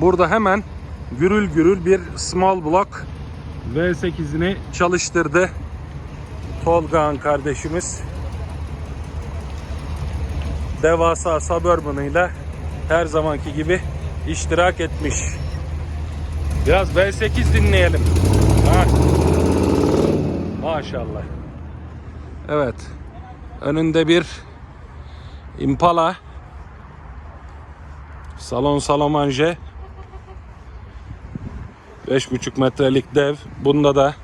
Burada hemen gürül gürül bir small block V8'ini çalıştırdı. Tolgağan kardeşimiz. Devasa Suburban'ıyla her zamanki gibi iştirak etmiş. Biraz V8 dinleyelim. Ha. Maşallah. Evet. Önünde bir Impala. Salon Salomanje. 5,5 metrelik dev. Bunda da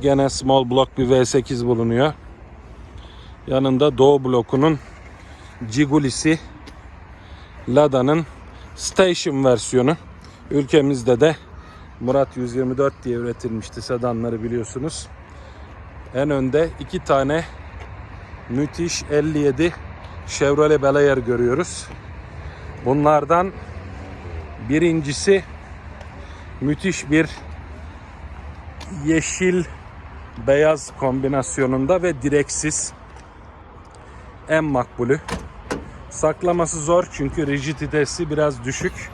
gene small block bir V8 bulunuyor. Yanında Doğu blokunun Cigulisi Lada'nın Station versiyonu. Ülkemizde de Murat 124 diye üretilmişti sedanları biliyorsunuz. En önde iki tane müthiş 57 Chevrolet Bel Air görüyoruz. Bunlardan birincisi müthiş bir yeşil beyaz kombinasyonunda ve direksiz en makbulü. Saklaması zor çünkü rigiditesi biraz düşük.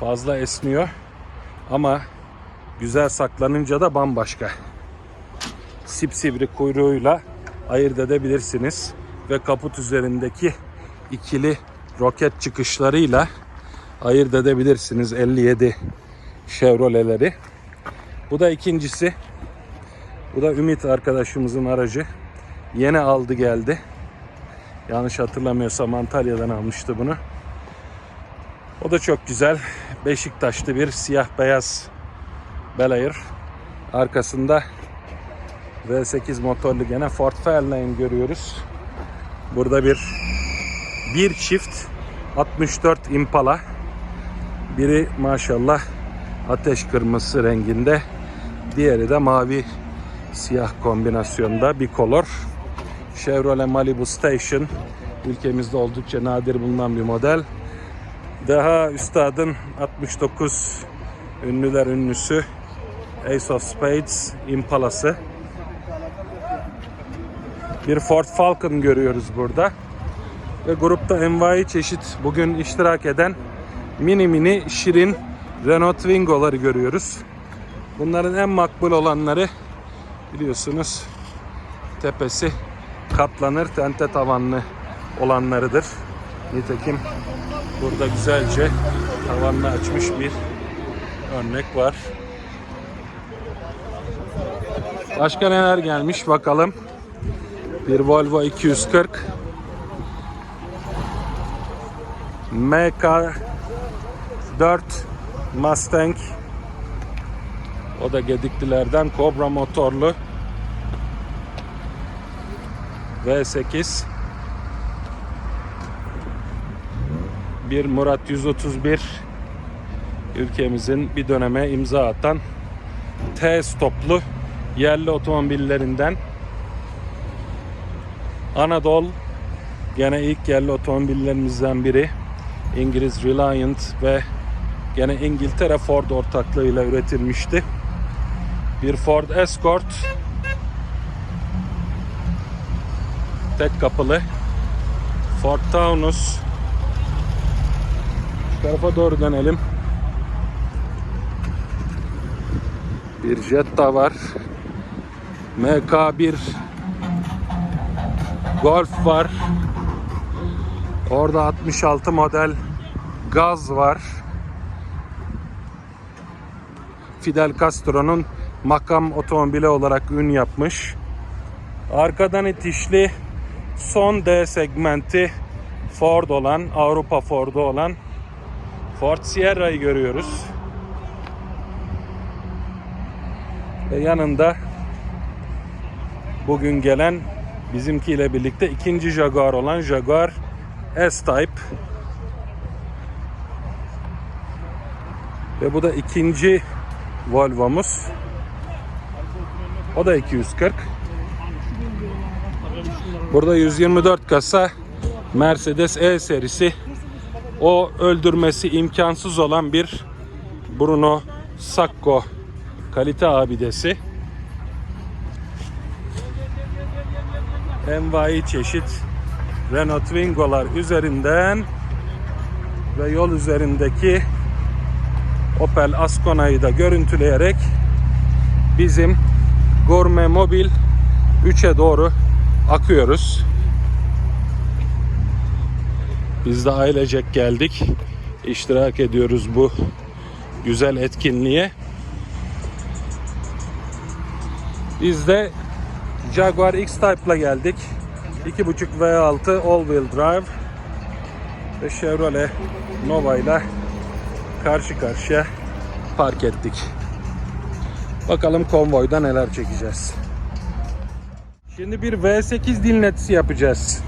Fazla esniyor. Ama güzel saklanınca da bambaşka. Sipsivri kuyruğuyla ayırt edebilirsiniz. Ve kaput üzerindeki ikili roket çıkışlarıyla ayırt edebilirsiniz 57 Chevrolet'leri. Bu da ikincisi. Bu da Ümit arkadaşımızın aracı. Yeni aldı geldi. Yanlış hatırlamıyorsam Antalya'dan almıştı bunu. O da çok güzel. Beşiktaşlı bir siyah beyaz Bel Air. Arkasında V8 motorlu gene Ford Fairlane görüyoruz. Burada bir bir çift 64 Impala. Biri maşallah ateş kırmızısı renginde. Diğeri de mavi siyah kombinasyonda bir kolor. Chevrolet Malibu Station ülkemizde oldukça nadir bulunan bir model. Daha üstadın 69 ünlüler ünlüsü Ace of Spades Impala'sı. Bir Ford Falcon görüyoruz burada. Ve grupta envai çeşit bugün iştirak eden mini mini şirin Renault Twingo'ları görüyoruz. Bunların en makbul olanları biliyorsunuz tepesi katlanır tente tavanlı olanlarıdır. Nitekim burada güzelce tavanını açmış bir örnek var. Başka neler gelmiş bakalım. Bir Volvo 240 MK 4 Mustang. O da gediklilerden Cobra motorlu. V8 bir Murat 131 ülkemizin bir döneme imza atan T stoplu yerli otomobillerinden. Anadolu gene ilk yerli otomobillerimizden biri. İngiliz Reliant ve gene İngiltere Ford ortaklığıyla üretilmişti. Bir Ford Escort tek kapılı Ford Taunus şu tarafa doğru dönelim. Bir Jetta var. MK1 Golf var. Orada 66 model gaz var. Fidel Castro'nun makam otomobili olarak ün yapmış. Arkadan itişli son D segmenti Ford olan, Avrupa Ford'u olan Ford Sierra'yı görüyoruz. Ve yanında bugün gelen bizimkiyle birlikte ikinci Jaguar olan Jaguar S-Type. Ve bu da ikinci Volvo'muz. O da 240. Burada 124 kasa Mercedes E serisi. O öldürmesi imkansız olan bir Bruno Sacco kalite abidesi. Envai çeşit Renault Twingo'lar üzerinden ve yol üzerindeki Opel Ascona'yı da görüntüleyerek bizim Gourmet Mobil 3'e doğru akıyoruz. Biz de ailecek geldik. İştirak ediyoruz bu güzel etkinliğe. Biz de Jaguar X-Type'la geldik. 2.5 V6 all-wheel drive ve Chevrolet Nova ile karşı karşıya park ettik. Bakalım konvoyda neler çekeceğiz. Şimdi bir V8 dinletisi yapacağız.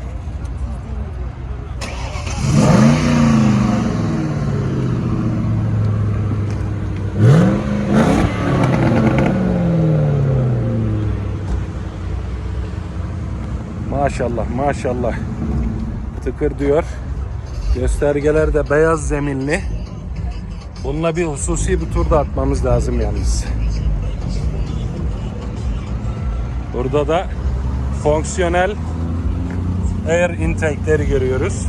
Maşallah maşallah. Tıkır diyor. Göstergeler de beyaz zeminli. Bununla bir hususi bir tur da atmamız lazım yalnız. Burada da fonksiyonel air intake'leri görüyoruz.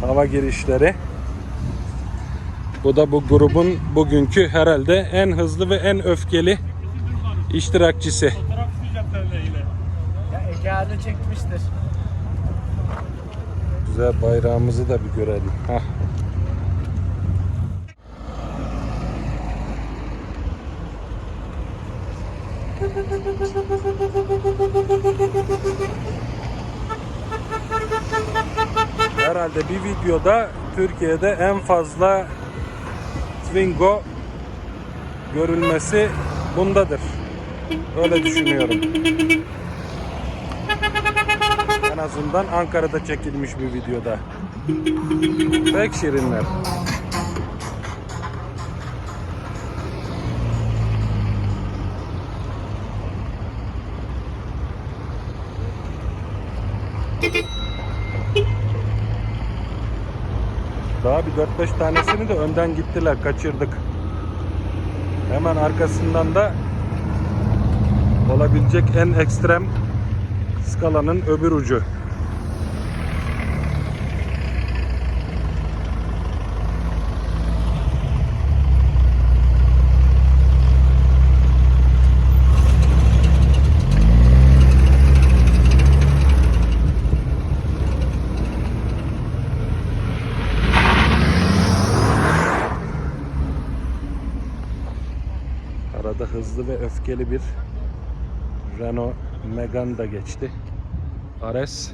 Hava girişleri. Bu da bu grubun bugünkü herhalde en hızlı ve en öfkeli iştirakçısı. Abi çekmiştir. Güzel bayrağımızı da bir görelim. Hah. Herhalde bir videoda Türkiye'de en fazla Twingo görülmesi bundadır. Öyle düşünüyorum. En azından Ankara'da çekilmiş bir videoda. Pek şirinler. Daha bir 4-5 tanesini de önden gittiler, kaçırdık. Hemen arkasından da olabilecek en ekstrem skalanın öbür ucu. Arada hızlı ve öfkeli bir Renault Megane da geçti. Ares